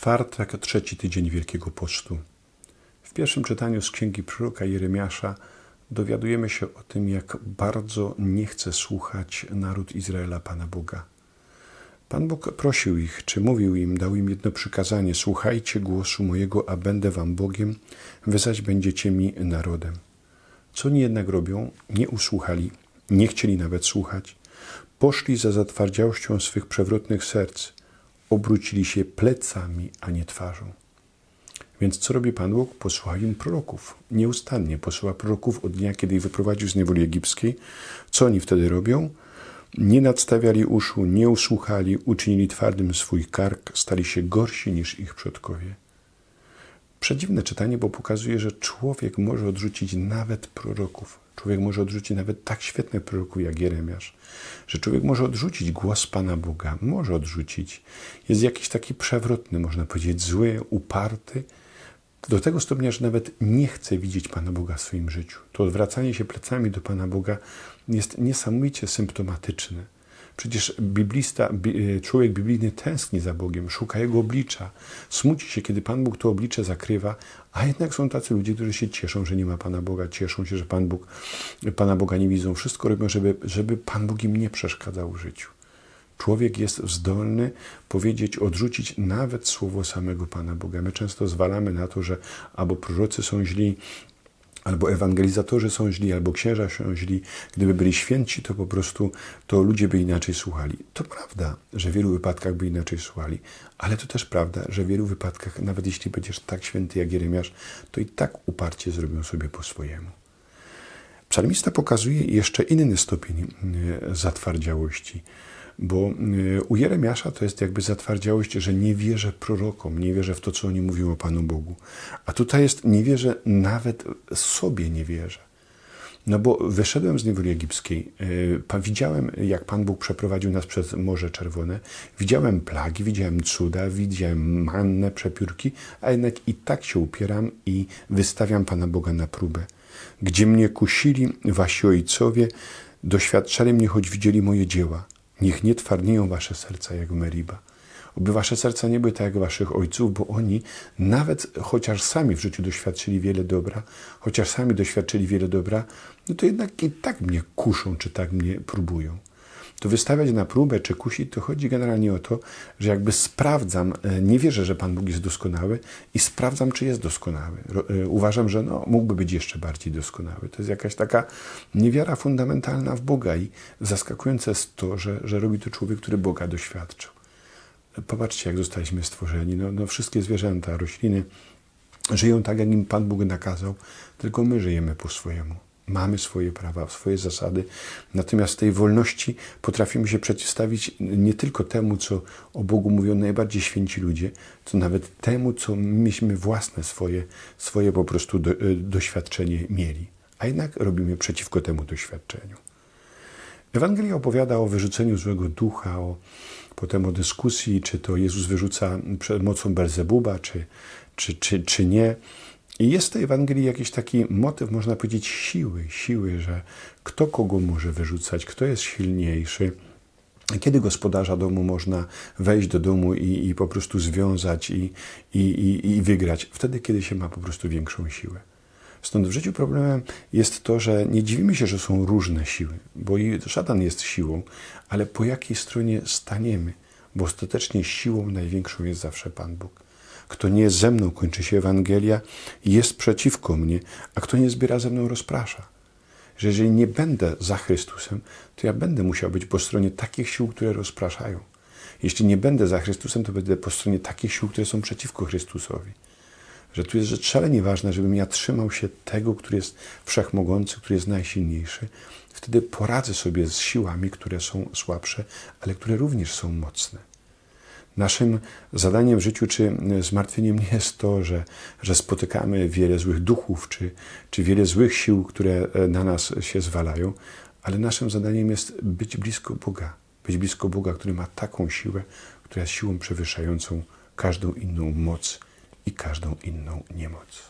Czwartek, trzeci tydzień Wielkiego Postu. W pierwszym czytaniu z księgi proroka Jeremiasza dowiadujemy się o tym, jak bardzo nie chce słuchać naród Izraela Pana Boga. Pan Bóg prosił ich, czy mówił im, dał im jedno przykazanie: Słuchajcie głosu mojego, a będę wam Bogiem, wy zaś będziecie mi narodem. Co oni jednak robią? Nie usłuchali, nie chcieli nawet słuchać. Poszli za zatwardziałością swych przewrotnych serc, obrócili się plecami, a nie twarzą. Więc co robi Pan Bóg? Posłucha im proroków. Nieustannie posłucha proroków od dnia, kiedy ich wyprowadził z niewoli egipskiej. Co oni wtedy robią? Nie nadstawiali uszu, nie usłuchali, uczynili twardym swój kark, stali się gorsi niż ich przodkowie. Przedziwne czytanie, bo pokazuje, że człowiek może odrzucić nawet proroków. Człowiek może odrzucić nawet tak świetnych proroków jak Jeremiasz, że człowiek może odrzucić głos Pana Boga, może odrzucić. Jest jakiś taki przewrotny, można powiedzieć, zły, uparty, do tego stopnia, że nawet nie chce widzieć Pana Boga w swoim życiu. To odwracanie się plecami do Pana Boga jest niesamowicie symptomatyczne. Przecież biblista, człowiek biblijny tęskni za Bogiem, szuka Jego oblicza, smuci się, kiedy Pan Bóg to oblicze zakrywa, a jednak są tacy ludzie, którzy się cieszą, że nie ma Pana Boga, cieszą się, że Pan Bóg, Pana Boga nie widzą. Wszystko robią, żeby, żeby Pan Bóg im nie przeszkadzał w życiu. Człowiek jest zdolny powiedzieć, odrzucić nawet słowo samego Pana Boga. My często zwalamy na to, że albo prorocy są źli, albo ewangelizatorzy są źli, albo księża są źli. Gdyby byli święci, to po prostu to ludzie by inaczej słuchali. To prawda, że w wielu wypadkach by inaczej słuchali, ale to też prawda, że w wielu wypadkach, nawet jeśli będziesz tak święty jak Jeremiasz, to i tak uparcie zrobią sobie po swojemu. Psalmista pokazuje jeszcze inny stopień e, zatwardziałości. Bo y, u Jeremiasza to jest jakby zatwardziałość, że nie wierzę prorokom, nie wierzę w to, co oni mówią o Panu Bogu. A tutaj jest, nie wierzę, nawet sobie nie wierzę. No bo wyszedłem z niewoli egipskiej, y, widziałem, jak Pan Bóg przeprowadził nas przez Morze Czerwone, widziałem plagi, widziałem cuda, widziałem mannę, przepiórki, a jednak i tak się upieram i wystawiam Pana Boga na próbę. Gdzie mnie kusili wasi ojcowie, doświadczali mnie, choć widzieli moje dzieła. Niech nie twardnieją wasze serca jak Meriba. Oby wasze serca nie były tak jak waszych ojców, bo oni nawet chociaż sami w życiu doświadczyli wiele dobra, chociaż sami doświadczyli wiele dobra, no to jednak i tak mnie kuszą, czy tak mnie próbują. To wystawiać na próbę, czy kusić, to chodzi generalnie o to, że jakby sprawdzam, e, nie wierzę, że Pan Bóg jest doskonały i sprawdzam, czy jest doskonały. E, uważam, że no, mógłby być jeszcze bardziej doskonały. To jest jakaś taka niewiara fundamentalna w Boga i zaskakujące jest to, że, że robi to człowiek, który Boga doświadczył. Popatrzcie, jak zostaliśmy stworzeni. No, no wszystkie zwierzęta, rośliny żyją tak, jak im Pan Bóg nakazał, tylko my żyjemy po swojemu. Mamy swoje prawa, swoje zasady, natomiast tej wolności potrafimy się przeciwstawić nie tylko temu, co o Bogu mówią najbardziej święci ludzie, co nawet temu, co myśmy własne swoje, swoje po prostu do, e, doświadczenie mieli. A jednak robimy przeciwko temu doświadczeniu. Ewangelia opowiada o wyrzuceniu złego ducha, o, potem o dyskusji, czy to Jezus wyrzuca przed mocą Belzebuba, czy, czy, czy, czy nie. I jest w tej Ewangelii jakiś taki motyw, można powiedzieć, siły, siły, że kto kogo może wyrzucać, kto jest silniejszy. Kiedy gospodarza domu można wejść do domu i, i po prostu związać i, i, i wygrać? Wtedy, kiedy się ma po prostu większą siłę. Stąd w życiu problemem jest to, że nie dziwimy się, że są różne siły, bo i szatan jest siłą, ale po jakiej stronie staniemy, bo ostatecznie siłą największą jest zawsze Pan Bóg. Kto nie ze mną, kończy się Ewangelia, jest przeciwko mnie, a kto nie zbiera ze mną, rozprasza. Że jeżeli nie będę za Chrystusem, to ja będę musiał być po stronie takich sił, które rozpraszają. Jeśli nie będę za Chrystusem, to będę po stronie takich sił, które są przeciwko Chrystusowi. Że tu jest rzecz szalenie ważna, żebym ja trzymał się tego, który jest wszechmogący, który jest najsilniejszy. Wtedy poradzę sobie z siłami, które są słabsze, ale które również są mocne. Naszym zadaniem w życiu czy zmartwieniem nie jest to, że, że spotykamy wiele złych duchów czy, czy wiele złych sił, które e, na nas się zwalają, ale naszym zadaniem jest być blisko Boga. Być blisko Boga, który ma taką siłę, która jest siłą przewyższającą każdą inną moc i każdą inną niemoc.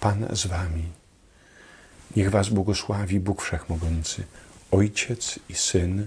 Pan z Wami. Niech Was błogosławi Bóg Wszechmogący, Ojciec i Syn